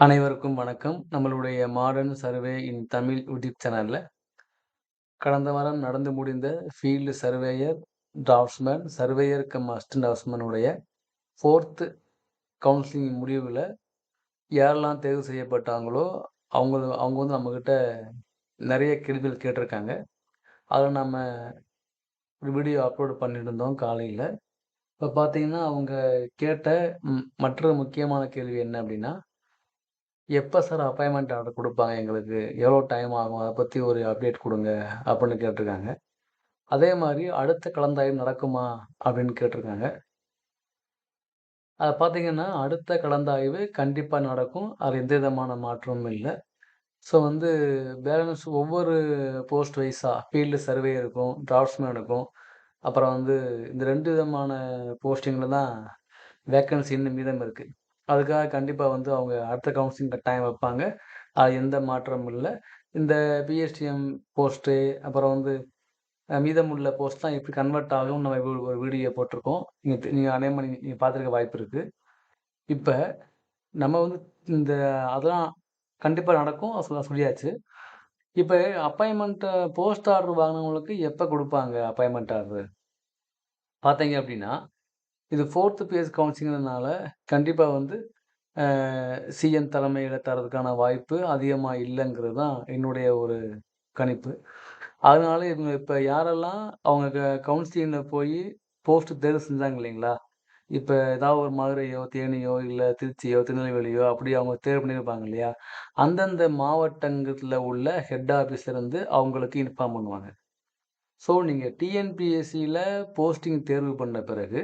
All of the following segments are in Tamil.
அனைவருக்கும் வணக்கம். நம்மளுடைய modern survey in Tamil YouTube சேனலில் கடந்த வாரம் நடந்து முடிந்த field surveyor, draftsman, surveyor cum assistant டிராஃப்ட்ஸ்மேனுடைய fourth counselling முடிவில் யாரெல்லாம் தேர்வு செய்யப்பட்டாங்களோ, அவங்க அவங்க வந்து நம்மக்கிட்ட நிறைய கேள்விகள் கேட்டிருக்காங்க. அதில் நம்ம வீடியோ அப்லோட் பண்ணியிருந்தோம் காலையில் இப்போ பார்த்தீங்கன்னா, அவங்க கேட்ட மற்ற முக்கியமான கேள்வி என்ன அப்படின்னா எப்போ சார் அப்பாயின்மெண்ட் ஆர்டர் கொடுப்பாங்க எங்களுக்கு? எவ்வளோ டைம் ஆகும்? அதை பற்றி ஒரு அப்டேட் கொடுங்க அப்படின்னு கேட்டிருக்காங்க. அதே மாதிரி அடுத்த கலந்தாய்வு நடக்குமா? அப்படின்னு கேட்டிருக்காங்க. அதை பார்த்தீங்கன்னா, அடுத்த கலந்தாய்வு கண்டிப்பாக நடக்கும். அது எந்த விதமான மாற்றமும் இல்லை ஸோ வந்து பேலன்ஸ் ஒவ்வொரு போஸ்ட் வைஸாக ஃபீல்டு சர்வே இருக்கும் டிராஃப்ட்ஸ்மேன் இருக்கும் அப்புறம் வந்து இந்த ரெண்டு விதமான போஸ்டிங்கில் தான் வேக்கன்சி இன்னும் மீதம் இருக்குது அதுக்காக கண்டிப்பாக வந்து அவங்க அடுத்த கவுன்சிலிங் கட்டாயம் வைப்பாங்க. அது எந்த மாற்றமும் இல்லை இந்த பிஎஸ்டிஎம் போஸ்ட்டு, அப்புறம் வந்து மீதமுள்ள மீதமுள்ள போஸ்ட்லாம் எப்படி கன்வெர்ட் ஆகும்னு நம்ம ஒரு வீடியோ போட்டிருக்கோம். நீங்கள் நீங்கள் நீங்க அநேகமா நீங்கள் பார்த்துருக்க வாய்ப்பு இருக்குது இப்போ நம்ம வந்து இந்த அதெல்லாம் கண்டிப்பாக நடக்கும். சொல்ல சொல்லியாச்சு. இப்போ அப்பாயின்மெண்ட்டை போஸ்ட் ஆர்டர் வாங்கினவங்களுக்கு எப்போ கொடுப்பாங்க அப்பாயின்மெண்ட் ஆர்டர் பார்த்தீங்க அப்படின்னா இது ஃபோர்த்து பேஸ் கவுன்சிலிங்கிறதுனால கண்டிப்பாக வந்து சிஎன் சிஎம் தலைமையில வாய்ப்பு அதிகமாக இல்லைங்கிறது தான் என்னுடைய ஒரு கணிப்பு. அதனால இவங்க இப்போ யாரெல்லாம் அவங்க க கவுன்சிலிங்கில் போய் போஸ்ட் தேர்வு செஞ்சாங்க இல்லைங்களா? இப்போ ஏதாவது ஒரு மதுரையோ, தேனியோ, இல்லை திருச்சியோ, திருநெல்வேலியோ அப்படி அவங்க தேர்வு பண்ணியிருப்பாங்க இல்லையா? அந்தந்த மாவட்டங்களில் உள்ள ஹெட் ஆஃபீஸ்லேருந்து அவங்களுக்கு இன்ஃபார்ம் பண்ணுவாங்க. ஸோ நீங்கள் டிஎன்பிஎஸ்சியில் போஸ்டிங் தேர்வு பண்ண பிறகு,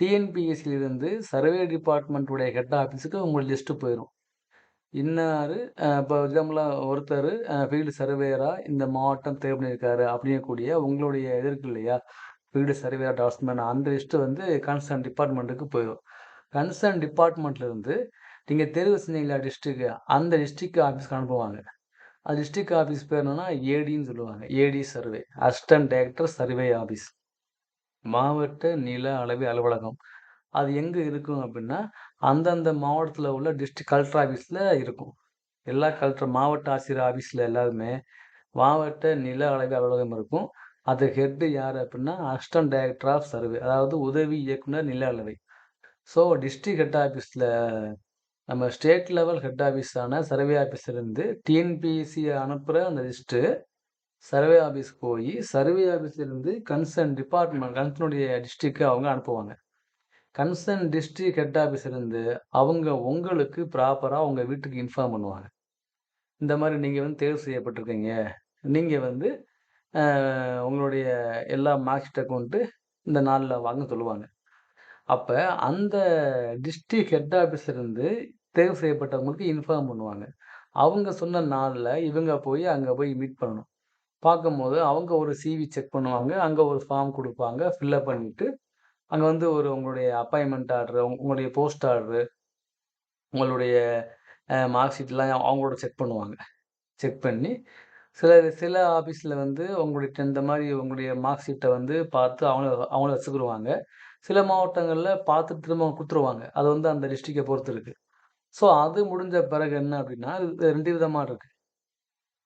டிஎன்பிஎஸ்சிலிருந்து சர்வே டிபார்ட்மெண்ட்டுடைய ஹெட் ஆஃபீஸுக்கு உங்கள் லிஸ்ட்டு போயிடும் இன்னார் இப்போ எக்ஸாம்பிளாக ஒருத்தர் ஃபீல்டு சர்வேயராக இந்த மாவட்டம் தேர்வு பண்ணியிருக்காரு அப்படிங்கக்கூடிய உங்களுடைய இது இல்லையா? ஃபீல்டு சர்வேயர், டிராஃப்ட்ஸ்மேன் அந்த லிஸ்ட்டு வந்து கன்சர்ன் டிபார்ட்மெண்ட்டுக்கு போயிடும் கன்சர்ன் டிபார்ட்மெண்ட்லேருந்து நீங்கள் தேர்வு செஞ்சீங்களா டிஸ்ட்ரிக்கு அந்த டிஸ்ட்ரிக் ஆஃபீஸ்க்கு அனுப்புவாங்க. அது டிஸ்ட்ரிக் ஆஃபீஸ் பேர் என்னன்னா ஏடின்னு சொல்லுவாங்க. AD survey. Assistant director survey office. மாவட்ட நில அளவை அலுவலகம். அது எங்கே இருக்கும் அப்படின்னா அந்தந்த மாவட்டத்தில் உள்ள டிஸ்ட்ரிக் கலெக்டர் ஆஃபீஸில் இருக்கும். எல்லா கலெக்டர் மாவட்ட ஆசிரியர் ஆஃபீஸில் எல்லாருமே மாவட்ட நில அளவை அலுவலகம் இருக்கும். அது ஹெட்டு யார் அப்படின்னா அசிஸ்டன்ட் டைரக்டர் ஆஃப் சர்வே. அதாவது உதவி இயக்குனர் நில அளவை. ஸோ டிஸ்ட்ரிக்ட் ஹெட் ஆஃபீஸில் நம்ம ஸ்டேட் லெவல் ஹெட் ஆஃபீஸான சர்வே ஆஃபீஸ்ல இருந்து டிஎன்பிஎஸ்சி அனுப்புகிற அந்த லிஸ்ட்டு சர்வே ஆஃபீஸ் போய் சர்வே ஆஃபீஸ்லேருந்து கன்சர்ன் டிபார்ட்மெண்ட் கன்சர்னுடைய டிஸ்ட்ரிக்கு அவங்க அனுப்புவாங்க. கன்சர்ன் டிஸ்ட்ரிக்ட் ஹெட் ஆஃபீஸ்லேருந்து அவங்க உங்களுக்கு ப்ராப்பராக உங்கள் வீட்டுக்கு இன்ஃபார்ம் பண்ணுவாங்க. இந்த மாதிரி நீங்கள் வந்து தேர்வு செய்யப்பட்டிருக்கீங்க. நீங்கள் வந்து உங்களுடைய எல்லா மார்க்ஸ் ஷீட்ட கொண்டு இந்த நாளில் வாங்க சொல்லுவாங்க. அப்போ அந்த டிஸ்ட்ரிக்ட் ஹெட் ஆஃபீஸ்லேருந்து தேர்வு செய்யப்பட்டவங்களுக்கு இன்ஃபார்ம் பண்ணுவாங்க. அவங்க சொன்ன நாளில் இவங்க போய் அங்கே போய் மீட் பண்ணணும். பார்க்கும்போது அவங்க ஒரு சிவி செக் பண்ணுவாங்க. அங்கே ஒரு ஃபார்ம் கொடுப்பாங்க ஃபில்லப் பண்ணிவிட்டு பண்ணிட்டு, வந்து ஒரு உங்களுடைய அப்பாயின்மெண்ட் ஆர்டரு உங்களுடைய போஸ்ட் ஆர்டரு, உங்களுடைய மார்க் ஷீட்லாம் அவங்களோட செக் பண்ணுவாங்க. செக் பண்ணி சில சில ஆஃபீஸில் வந்து உங்களுடைய இந்த மாதிரி உங்களுடைய மார்க் ஷீட்ட வந்து பார்த்து அவங்கள அவங்கள வச்சுக்கிருவாங்க. சில மாவட்டங்களில் பார்த்து திரும்ப கொடுத்துருவாங்க அது வந்து அந்த டிஸ்ட்ரிக்டை பொறுத்து இருக்குது ஸோ அது முடிஞ்ச பிறகு என்ன அப்படின்னா ரெண்டு விதமாக இருக்குது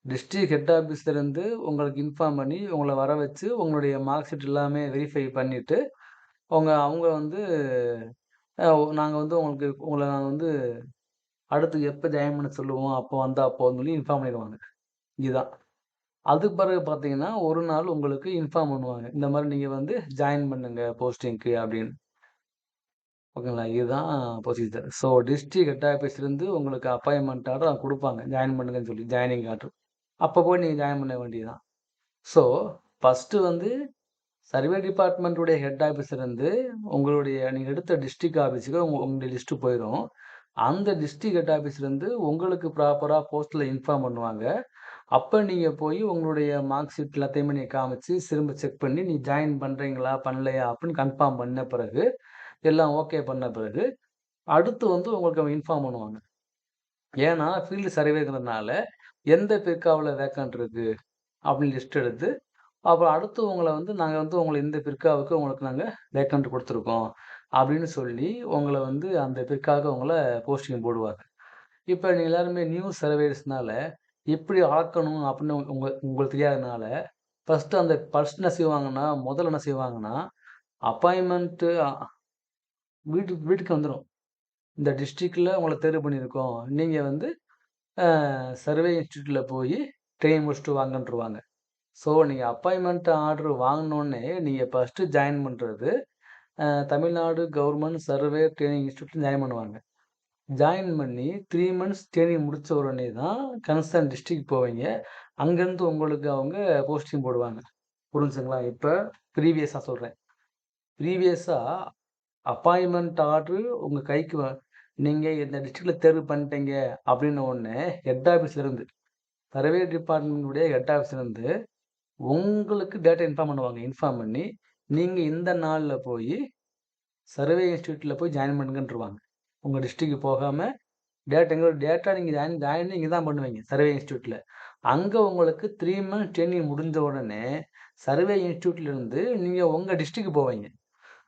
டிஸ்ட்ரிக்ட் ஹெட் ஆஃபீஸ்லேருந்து உங்களுக்கு இன்ஃபார்ம் பண்ணி, உங்களை வர வச்சு உங்களுடைய மார்க் ஷீட் எல்லாமே வெரிஃபை பண்ணிவிட்டு அவங்க அவங்க வந்து நாங்கள் வந்து உங்களுக்கு உங்களை நாங்கள் வந்து அடுத்து எப்போ ஜாயின் பண்ண சொல்லுவோம், அப்போ வந்தால் அப்போன்னு சொல்லி இன்ஃபார்ம் பண்ணிடுவாங்க இதுதான். அதுக்கு பிறகு பார்த்தீங்கன்னா, ஒரு நாள் உங்களுக்கு இன்ஃபார்ம் பண்ணுவாங்க. இந்த மாதிரி நீங்கள் வந்து ஜாயின் பண்ணுங்க போஸ்டிங்க்கு அப்படின்னு ஓகேங்களா? இதுதான் ப்ரொசீஜர். ஸோ டிஸ்ட்ரிக்ட் ஹெட் ஆஃபீஸ்லேருந்து உங்களுக்கு அப்பாயின்மெண்ட் ஆர்டர் கொடுப்பாங்க ஜாயின் பண்ணுங்கன்னு சொல்லி ஜாயினிங் ஆர்டர். அப்போ போய் நீங்கள் ஜாயின் பண்ண வேண்டியது தான். ஸோ ஃபஸ்ட்டு வந்து சர்வே டிபார்ட்மெண்ட்டுடைய ஹெட் ஆஃபீஸ்ல இருந்து உங்களுடைய நீங்கள் எடுத்த டிஸ்ட்ரிக்ட் ஆஃபீஸுக்கு உங்க உங்களுடைய லிஸ்ட்டு போயிடும் அந்த டிஸ்ட்ரிக்ட் ஹெட் ஆஃபீஸ்லேருந்து உங்களுக்கு ப்ராப்பராக போஸ்ட்டில் இன்ஃபார்ம் பண்ணுவாங்க. அப்போ நீங்கள் போய் உங்களுடைய மார்க் ஷீட் எல்லாத்தையுமே நீங்கள் காமிச்சு, திரும்ப செக் பண்ணி நீ ஜாயின் பண்ணுறீங்களா பண்ணலையா? அப்படின்னு கன்ஃபார்ம் பண்ண பிறகு, எல்லாம் ஓகே பண்ண பிறகு, அடுத்து வந்து உங்களுக்கு அவங்க இன்ஃபார்ம் பண்ணுவாங்க. ஏன்னா ஃபீல்டு சர்வேங்கிறதுனால எந்த பிற்காவில் வேக்கன்ட் இருக்குது அப்படின்னு லிஸ்ட் எடுத்து, அப்புறம் அடுத்து வந்து நாங்கள் வந்து உங்களை இந்த பிற்காவுக்கு உங்களுக்கு நாங்கள் வேக்கன்ட் கொடுத்துருக்கோம் அப்படின்னு சொல்லி உங்களை வந்து அந்த பிற்காவுக்கு உங்களை போஸ்டிங் போடுவாங்க. இப்போ நீங்கள் எல்லாருமே நியூ சர்வேஸ்னால எப்படி அளக்கணும் அப்படின்னு உங்க உங்களுக்கு தெரியாதனால, ஃபர்ஸ்ட்டு அந்த ஃபர்ஸ்ட் என்ன செய்வாங்கன்னா, முதல்ல என்ன செய்வாங்கன்னா, அப்பாயின்மெண்ட்டு வீட்டு வீட்டுக்கு வீட்டுக்கு இந்த டிஸ்ட்ரிக்டில் உங்களை தேர்வு பண்ணியிருக்கோம். நீங்கள் வந்து சர்வே இன்ஸ்டியூட்டில் போய் ட்ரெயின் முடிச்சுட்டு வாங்கன்ட்டுருவாங்க ஸோ நீங்கள் அப்பாயின்மெண்ட் ஆர்டர் வாங்கினோடனே நீங்கள் ஃபர்ஸ்ட்டு ஜாயின் பண்ணுறது தமிழ்நாடு கவர்மெண்ட் சர்வே ட்ரைனிங் இன்ஸ்டியூட்டில் ஜாயின் பண்ணுவாங்க. ஜாயின் பண்ணி த்ரீ மந்த்ஸ் ட்ரைனிங் முடித்த உடனே தான் கன்சர்ன் டிஸ்ட்ரிக்ட் போவீங்க. அங்கேருந்து உங்களுக்கு அவங்க போஸ்டிங் போடுவாங்க. புரிஞ்சுங்களா இப்போ ப்ரீவியஸாக சொல்கிறேன் ப்ரீவியஸாக அப்பாயின்மெண்ட் ஆர்டர் உங்கள் கைக்கு நீங்கள் இந்த டிஸ்ட்ரிக்டில் தேர்வு பண்ணிட்டீங்க அப்படின்ன உடனே, ஹெட் ஆஃபீஸ்லேருந்து சர்வே டிபார்ட்மெண்ட்டுடைய ஹெட் ஆஃபீஸ்லேருந்து உங்களுக்கு டேட்டா இன்ஃபார்ம் பண்ணுவாங்க. இன்ஃபார்ம் பண்ணி, நீங்கள் இந்த நாளில் போய் சர்வே இன்ஸ்டியூட்டில் போய் ஜாயின் பண்ணுங்கன்றுவாங்க உங்கள் டிஸ்ட்ரிக்ட் போகாமல் டேட்டா எங்களோட டேட்டா நீங்கள் ஜாயின் ஜாயின் இங்கே தான் பண்ணுவீங்க. சர்வே இன்ஸ்டியூட்டில் அங்கே உங்களுக்கு த்ரீ மந்த்ஸ் ட்ரெயினிங் முடிஞ்ச உடனே, சர்வே இன்ஸ்டிடியூட்லருந்து நீங்கள் உங்கள் டிஸ்ட்ரிக்ட் போவீங்க.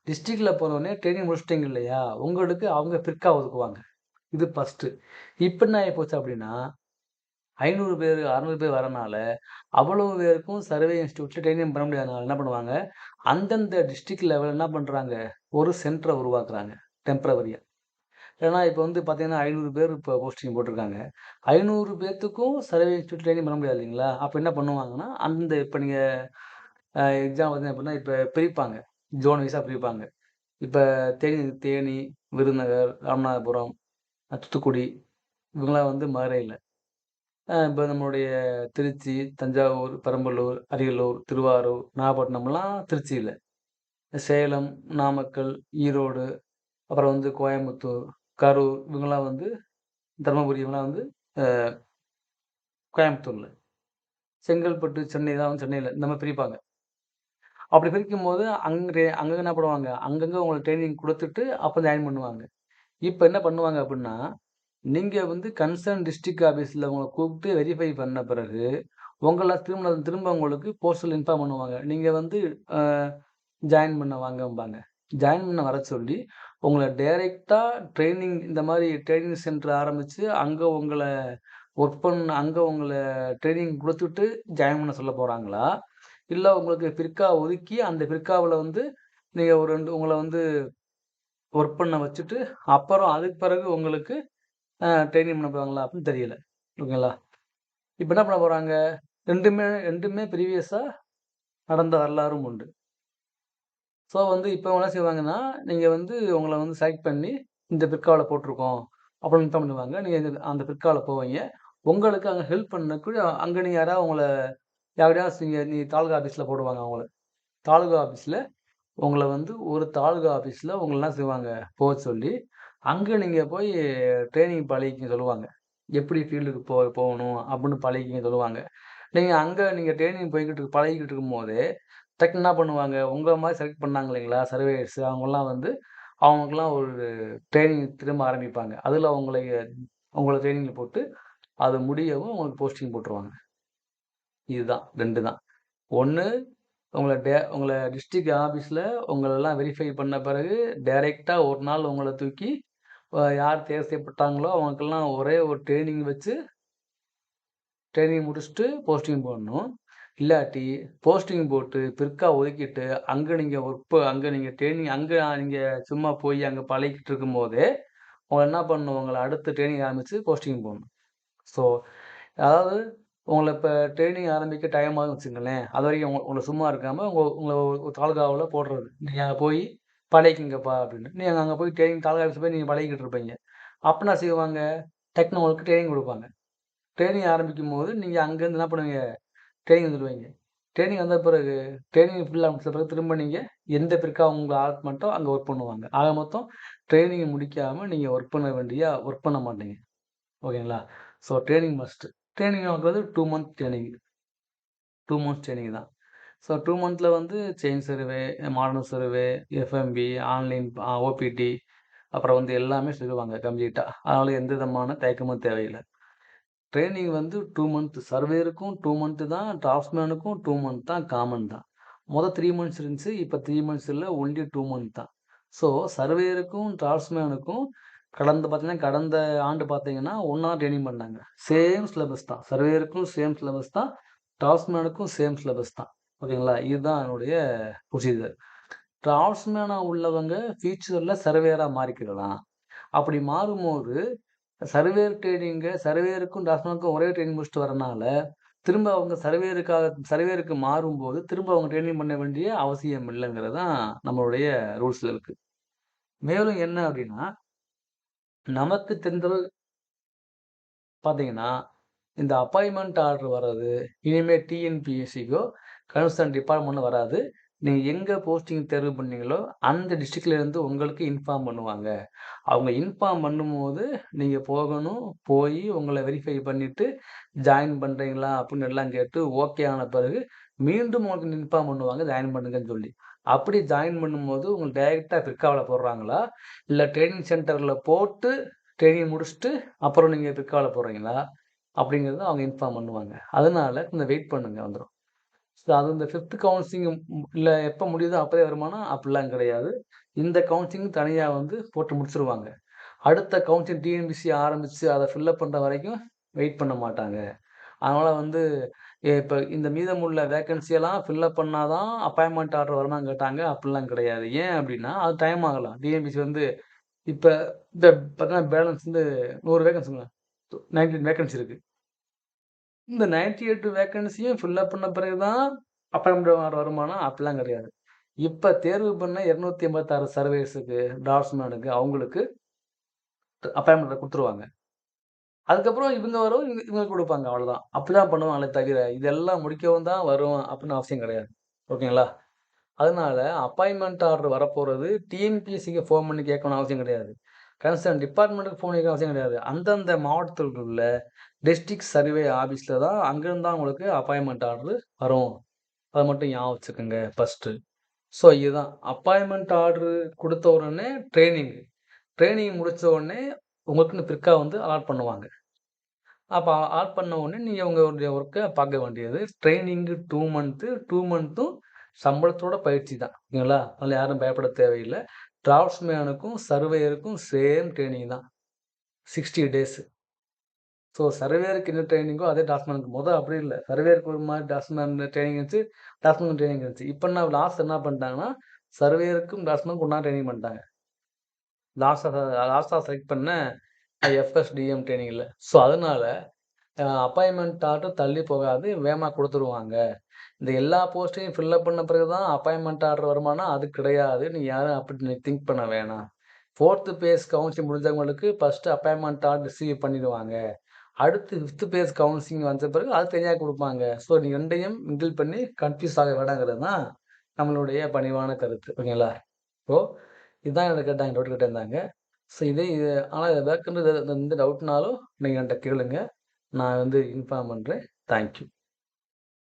டிஸ்ட்ரிக்டில் போனோடனே ட்ரைனிங் முடிச்சுட்டீங்க இல்லையா? உங்களுக்கு அவங்க பிற்கா ஒதுக்குவாங்க. இது ஃபஸ்ட்டு இப்போ என்ன போச்சு அப்படின்னா, ஐநூறு பேர் அறநூறு பேர் வரனால, அவ்வளவு பேருக்கும் சர்வே இன்ஸ்டியூட்டில் ட்ரைனிங் பண்ண முடியாதனால என்ன பண்ணுவாங்க, அந்தந்த டிஸ்ட்ரிக்ட் லெவல் என்ன பண்ணுறாங்க ஒரு சென்டரை உருவாக்குறாங்க. டெம்பரவரியாக ஏன்னா இப்போ வந்து பார்த்தீங்கன்னா, ஐநூறு பேர் இப்போ போஸ்டிங் போட்டிருக்காங்க ஐநூறு பேர்த்துக்கும் சர்வே இன்ஸ்டியூட் ட்ரைனிங் பண்ண முடியாது இல்லைங்களா? அப்போ என்ன பண்ணுவாங்கன்னா, அந்த இப்போ நீங்கள் எக்ஸாம் பார்த்தீங்க அப்படின்னா, இப்போ பிரிப்பாங்க. ஜோன் வைஸாக பிரிப்பாங்க. இப்போ தேனி தேனி, விருதுநகர், ராமநாதபுரம், தூத்துக்குடி இவங்களாம் வந்து மதுரையில் இப்போ நம்மளுடைய திருச்சி, தஞ்சாவூர், பெரம்பலூர், அரியலூர், திருவாரூர், நாகப்பட்டினம்லாம் திருச்சியில் சேலம், நாமக்கல், ஈரோடு, அப்புறம் வந்து கோயம்புத்தூர், கரூர் இவங்கெல்லாம் வந்து தருமபுரி இவங்கலாம் வந்து கோயம்புத்தூரில் செங்கல்பட்டு, சென்னை தான் வந்து சென்னையில. இந்த மாதிரி பிரிப்பாங்க. அப்படி பிரிக்கும்போது அங்கே அங்கங்கே என்ன பண்ணுவாங்க, அங்கங்கே உங்களுக்கு ட்ரைனிங் கொடுத்துட்டு அப்போ ஜாயின் பண்ணுவாங்க. இப்போ என்ன பண்ணுவாங்க அப்படின்னா, நீங்கள் வந்து கன்சர்ன் டிஸ்ட்ரிக்ட் ஆஃபீஸில் உங்களை கூப்பிட்டு வெரிஃபை பண்ண பிறகு, உங்களை திரும்ப திரும்ப உங்களுக்கு போஸ்டல் இன்ஃபார்ம் பண்ணுவாங்க. நீங்கள் வந்து ஜாயின் பண்ண வாங்கம்பாங்க. ஜாயின் பண்ண வர சொல்லி, உங்களை டைரெக்டாக ட்ரைனிங் இந்த மாதிரி ட்ரைனிங் சென்டர் ஆரம்பித்து அங்கே உங்களை ஒர்க் பண்ண அங்கே உங்களை ட்ரைனிங் கொடுத்துட்டு ஜாயின் பண்ண சொல்ல போகிறாங்களா இல்லை உங்களுக்கு பிற்கா ஒதுக்கி, அந்த பிற்காவில் வந்து நீங்கள் ஒரு ரெண்டு உங்களை வந்து ஒர்க் பண்ண வச்சுட்டு, அப்புறம் அதுக்கு பிறகு உங்களுக்கு ட்ரைனிங் பண்ண போவாங்களா அப்படின்னு தெரியல. ஓகேங்களா? இப்போ என்ன பண்ண போகிறாங்க ரெண்டுமே ரெண்டுமே ப்ரீவியஸாக நடந்த வரலாறும் உண்டு. ஸோ வந்து இப்போ என்ன செய்வாங்கன்னா, நீங்கள் வந்து உங்களை வந்து செலக்ட் பண்ணி, இந்த பிற்காவில் போட்டிருக்கோம் அப்படின்னு தான் பண்ணுவாங்க. நீங்கள் இந்த அந்த பிற்காவில் போவீங்க. உங்களுக்கு அங்கே ஹெல்ப் பண்ணக்கூடிய அங்கே நீங்கள் யாராவது உங்களை யாரையாவது இங்கே நீ தாலுகா ஆஃபீஸில் போடுவாங்க அவங்கள. தாலுகா ஆஃபீஸில் உங்களை வந்து ஒரு தாலுகா ஆஃபீஸில் உங்கள என்ன செய்வாங்க, போக சொல்லி, அங்கே நீங்கள் போய் ட்ரைனிங் பழகிக்க சொல்லுவாங்க. எப்படி ஃபீல்டுக்கு போ போகணும் அப்படின்னு பழகிக்க சொல்லுவாங்க. நீங்கள் அங்கே நீங்கள் ட்ரைனிங் போய்கிட்டு பழகிக்கிட்டு இருக்கும்போதே, டக்கு என்ன பண்ணுவாங்க, உங்களை மாதிரி செலக்ட் பண்ணாங்க இல்லைங்களா, சர்வேயர்ஸ் அவங்களாம் வந்து அவங்களுக்குலாம் ஒரு ட்ரைனிங் திரும்ப ஆரம்பிப்பாங்க. அதில் அவங்களை அவங்கள ட்ரைனிங்கில் போட்டு, அது முடியவும் உங்களுக்கு போஸ்டிங் போட்டுருவாங்க. இதுதான் ரெண்டு தான். ஒன்று உங்களை டே உங்களை டிஸ்ட்ரிக்ட் ஆஃபீஸில் உங்களெல்லாம் வெரிஃபை பண்ண பிறகு, டைரெக்டாக ஒரு நாள் உங்களை தூக்கி யார் தேர்வு செய்யப்பட்டாங்களோ அவங்களுக்கெல்லாம் ஒரே ஒரு ட்ரைனிங் வச்சு ட்ரைனிங் முடிச்சுட்டு போஸ்டிங் போடணும். இல்லாட்டி போஸ்டிங் போட்டு பிற்கா ஒதுக்கிட்டு, அங்கே நீங்கள் ஒர்க் அங்கே நீங்கள் ட்ரைனிங் அங்கே நீங்கள் சும்மா போய் அங்கே பழகிட்டு இருக்கும்போதே, உங்களை என்ன பண்ணணும், உங்களை அடுத்து ட்ரைனிங் ஆரம்பித்து போஸ்டிங் போடணும். ஸோ அதாவது உங்களை இப்போ ட்ரைனிங் ஆரம்பிக்க டைம் ஆகுதுன்னு அது வரைக்கும் உங்க உங்களை சும்மா இருக்காமல் உங்கள் உங்களை ஒரு போடுறது. நீங்கள் போய் பழகிங்கப்பா அப்படின்னு. நீங்கள் அங்கே போய் ட்ரைனிங் தாலுகா ஆஃபீஸ் போய் நீங்கள் பழகிக்கிட்டு இருப்பீங்க. அப்போ என்ன செய்வாங்க, டக்குனு உங்களுக்கு கொடுப்பாங்க ட்ரைனிங் ஆரம்பிக்கும் ஆரம்பிக்கும்போது நீங்கள் அங்கேருந்து என்ன பண்ணுவீங்க, ட்ரைனிங் வந்துடுவீங்க ட்ரைனிங் வந்த பிறகு, ட்ரைனிங் ஃபுல்லாக முடிச்ச பிறகு திரும்ப நீங்கள் எந்த பிற்கா ஆர்ட் மட்டும் அங்கே ஒர்க் பண்ணுவாங்க. ஆக மொத்தம் ட்ரைனிங் முடிக்காமல் நீங்கள் ஒர்க் பண்ண வேண்டிய ஒர்க் பண்ண மாட்டீங்க. ஓகேங்களா? ஸோ ட்ரைனிங் மஸ்ட்டு ட்ரைனிங் வந்து two month training two months training தான். ஸோ டூ மந்த்தில் வந்து chain survey, modern survey, FMB, online OPD அப்புறம் வந்து எல்லாமே சொல்லுவாங்க கம்ப்ளீட்டாக அதனால் எந்த விதமான தயக்கமும் தேவையில்லை ட்ரெய்னிங் வந்து டூ மந்த் சர்வேயருக்கும் டூ மந்த்து தான், டிராஃப்ட்மேனுக்கும் டூ மந்த் தான் காமன் தான். மொதல் த்ரீ மந்த்ஸ் இருந்துச்சு. இப்போ த்ரீ மந்த்ஸ் இல்லை ஒன்லி டூ மந்த் தான். ஸோ சர்வேயருக்கும், டிராஃப்ட்மேனுக்கும் கடந்த பார்த்தீங்கன்னா, கடந்த ஆண்டு பார்த்தீங்கன்னா, ஒன்றா ட்ரைனிங் பண்ணாங்க. சேம் சிலபஸ் தான். சர்வேயருக்கும் சேம் சிலபஸ் தான். டிராஃப்ட்ஸ்மேனுக்கும் சேம் சிலபஸ் தான். ஓகேங்களா? இதுதான் என்னுடைய ப்ரொசீஜர். டிராஃப்ட்ஸ்மேனா உள்ளவங்க ஃபியூச்சரில் சர்வேராக மாறிக்கிடலாம். அப்படி மாறும்போது, சர்வேயர் ட்ரைனிங்கை சர்வேயருக்கும் டிராஃப்ட்ஸ்மேனுக்கும் ஒரே ட்ரைனிங் முடிச்சுட்டு வரனால, திரும்ப அவங்க சர்வேயருக்காக சர்வேயருக்கு மாறும்போது, திரும்ப அவங்க ட்ரைனிங் பண்ண வேண்டிய அவசியம் இல்லைங்கிறது தான் நம்மளுடைய ரூல்ஸில் இருக்குது மேலும் என்ன அப்படின்னா நமக்கு தெரிந்தளவு பார்த்தீங்கன்னா, இந்த அப்பாயின்மெண்ட் ஆர்டர் வர்றது, இனிமேல் டிஎன்பிஎஸ்சிக்கோ, கன்சர்ன் டிபார்ட்மெண்ட் வராது. நீங்கள் எங்கே போஸ்டிங் தேர்வு பண்ணீங்களோ, அந்த டிஸ்ட்ரிக்ட்லேருந்து உங்களுக்கு இன்ஃபார்ம் பண்ணுவாங்க. அவங்க இன்ஃபார்ம் பண்ணும்போது, நீங்கள் போகணும். போய் உங்களை வெரிஃபை பண்ணிவிட்டு ஜாயின் பண்ணுறீங்களா அப்படின்னு எல்லாம் கேட்டு ஓகே ஆன பிறகு, மீண்டும் உங்களுக்கு இன்ஃபார்ம் பண்ணுவாங்க. ஜாயின் பண்ணுங்கன்னு சொல்லி. அப்படி ஜாயின் பண்ணும்போது, உங்களுக்கு டைரெக்டாக பிற்காவில் போடுறாங்களா? இல்லை ட்ரைனிங் சென்டரில் போட்டு, ட்ரைனிங் முடிச்சுட்டு, அப்புறம் நீங்கள் பிற்காவில் போடுறீங்களா? அப்படிங்கிறத அவங்க இன்ஃபார்ம் பண்ணுவாங்க. அதனால் கொஞ்சம் வெயிட் பண்ணுங்கள் வந்துடும் ஸோ அது இந்த ஃபிஃப்த்து கவுன்சிலிங் இல்லை எப்போ முடியுதோ அப்போதே வருமானம் அப்படிலாம் கிடையாது. இந்த கவுன்சிலிங் தனியாக வந்து போட்டு முடிச்சுருவாங்க. அடுத்த கவுன்சிலிங் டிஎன்பிசி ஆரம்பித்து அதை ஃபில்லப் பண்ணுற வரைக்கும் வெயிட் பண்ண மாட்டாங்க. அதனால் வந்து இப்போ இந்த மீதமுள்ள வேக்கன்சி ஃபில்லப் பண்ணால் தான் அப்பாயின்மெண்ட் ஆர்டர் வருமான்னு கேட்டாங்க. அப்படிலாம் கிடையாது. ஏன் அப்படின்னா, அது டைம் ஆகலாம். டிஎன்பிசி வந்து இப்போ இந்த பார்த்தீங்கன்னா பேலன்ஸ் வந்து 100 வேக்கன்சிங்க 19 வேக்கன்சி இருக்குது இந்த 98 வேக்கன்சியும் ஃபில்அப் பண்ண பிறகு தான் அப்பாயின்மெண்ட் ஆர்டர் அப்படிலாம் கிடையாது. இப்ப தேர்வு பண்ண இரநூத்தி எண்பத்தாறு சர்வேஸுக்கு டாட்ஸ்மேனுக்கு அவங்களுக்கு அப்பாயின்மெண்ட் கொடுத்துருவாங்க அதுக்கப்புறம் இவங்க வரவும் இவங்க இவங்களுக்கு கொடுப்பாங்க அவ்வளோதான். அப்படிதான் பண்ணுவாங்களே தவிர, இதெல்லாம் முடிக்கவும் தான் வரும் அப்படின்னு அவசியம் கிடையாது. ஓகேங்களா? அதனால அப்பாயின்மெண்ட் ஆர்டர் வரப்போறது டிஎன்பிஎஸ்சிக்கு ஃபோன் பண்ணி கேட்கணும்னு அவசியம் கிடையாது. கன்சர்ன் டிபார்ட்மெண்ட்டுக்கு ஃபோன் அடிக்க அவசியம் கிடையாது. அந்தந்த மாவட்டத்தில் உள்ள டிஸ்ட்ரிக்ட் சர்வே ஆஃபீஸில் தான் அங்கேருந்து தான் உங்களுக்கு அப்பாயின்மெண்ட் ஆர்டர் வரும். அதை மட்டும் ஞாபகம் வச்சுக்கோங்க ஃபஸ்ட்டு ஸோ இதுதான் அப்பாயின்மெண்ட் ஆர்டரு கொடுத்த உடனே ட்ரைனிங் ட்ரைனிங் முடித்த உடனே உங்களுக்குன்னு பிற்கா வந்து அலாட் பண்ணுவாங்க. அப்போ ஆட் பண்ண உடனே நீங்கள் உங்களுடைய ஒர்க்கை பார்க்க வேண்டியது. ட்ரைனிங்கு டூ மந்த்து டூ மந்த்தும் சம்பளத்தோட பயிற்சி தான். ஓகேங்களா? அதில் யாரும் பயப்பட தேவையில்லை டிராஃப்ட்ஸ்மேனுக்கும், சர்வேயருக்கும் சேம் ட்ரைனிங் தான். சிக்ஸ்டி டேஸு ஸோ சர்வேருக்கு என்ன ட்ரைனிங்கோ அதே டாஸ்மேனுக்கு மொதல் அப்படி இல்லை சர்வேருக்கு ஒரு மாதிரி டாஸ்மேன் ட்ரைனிங் இருந்துச்சு. டாஸ்மேன் ட்ரைனிங் இருந்துச்சு. இப்போ நான் லாஸ்ட் என்ன பண்ணிட்டாங்கன்னா, சர்வேயருக்கும் டிராஃப்ட்ஸ்மேனுக்கும் ஒன்றா ட்ரைனிங் பண்ணிட்டாங்க. லாஸ்ட்டாக லாஸ்ட்டாக செலக்ட் பண்ண எஃப்எஸ்டிஎம் ட்ரைனிங்கில் ஸோ அதனால் அப்பாயின்மெண்ட் ஆர்டர் தள்ளி போகாது. வேகமா கொடுத்துருவாங்க இந்த எல்லா போஸ்ட்டையும் ஃபில்லப் பண்ண பிறகு தான் அப்பாயின்மெண்ட் ஆர்டர் வருமானா? அது கிடையாது. நீ யாரும் அப்படி நீ திங்க் பண்ண வேணாம். ஃபோர்த்து பேஸ் கவுன்சிலிங் முடிஞ்சவங்களுக்கு ஃபர்ஸ்ட்டு அப்பாயின்மெண்ட் ஆர்டர் ரிசீவ் பண்ணிடுவாங்க. அடுத்து ஃபிஃப்த் பேஸ் கவுன்சிலிங் வந்த பிறகு அது தனியாக கொடுப்பாங்க ஸோ நீ ரெண்டையும் மிங்கிள் பண்ணி கன்ஃப்யூஸ் ஆக வேணாங்கிறது தான் நம்மளுடைய பணிவான கருத்து. ஓகேங்களா? ஸோ இதுதான் என்ன கேட்டாங்க. டவுட் கேட்டிருந்தாங்க. ஸோ இதே இது இதை வேக்கண்ட் எந்த டவுட்னாலும் நீங்கள் என்கிட்ட கேளுங்க. நான் வந்து இன்ஃபார்ம் பண்ணுறேன் தேங்க் யூ.